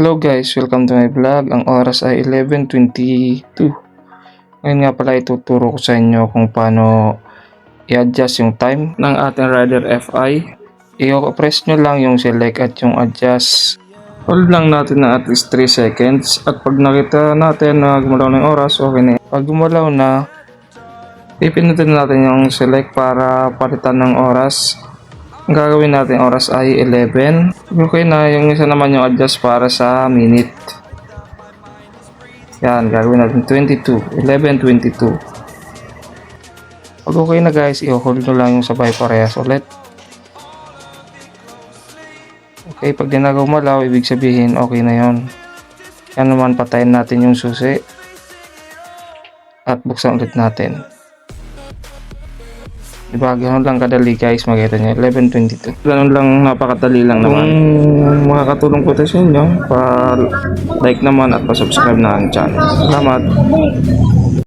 guys, welcome to my vlog. Ang oras ay 11.22. Ngayon nga pala ituturo ko sa inyo kung paano i-adjust yung time ng ating Rider FI. I-press nyo lang yung select at yung adjust. Hold lang natin na at least 3 seconds at pag nakita natin na gumalaw na yung oras, okay na. Pag gumalaw na, pipindutin natin yung select para palitan ng oras. Ang gagawin natin oras ay 11. Okay na, yung isa naman yung adjust para sa minute. Yan, gagawin natin 22. 11.22. Pag okay na guys, i-hold nyo lang yung sabay parehas ulit. Okay, pag di na gumalaw, ibig sabihin okay na yon. Yan naman, patayin natin yung susi. At buksan ulit natin. Diba, ganun lang kadali guys, makita nyo, 11.22. Ganun lang, napakadali lang naman. Kung makakatulong po ito sa inyo, pa-like naman at pa-subscribe na ang channel. Salamat!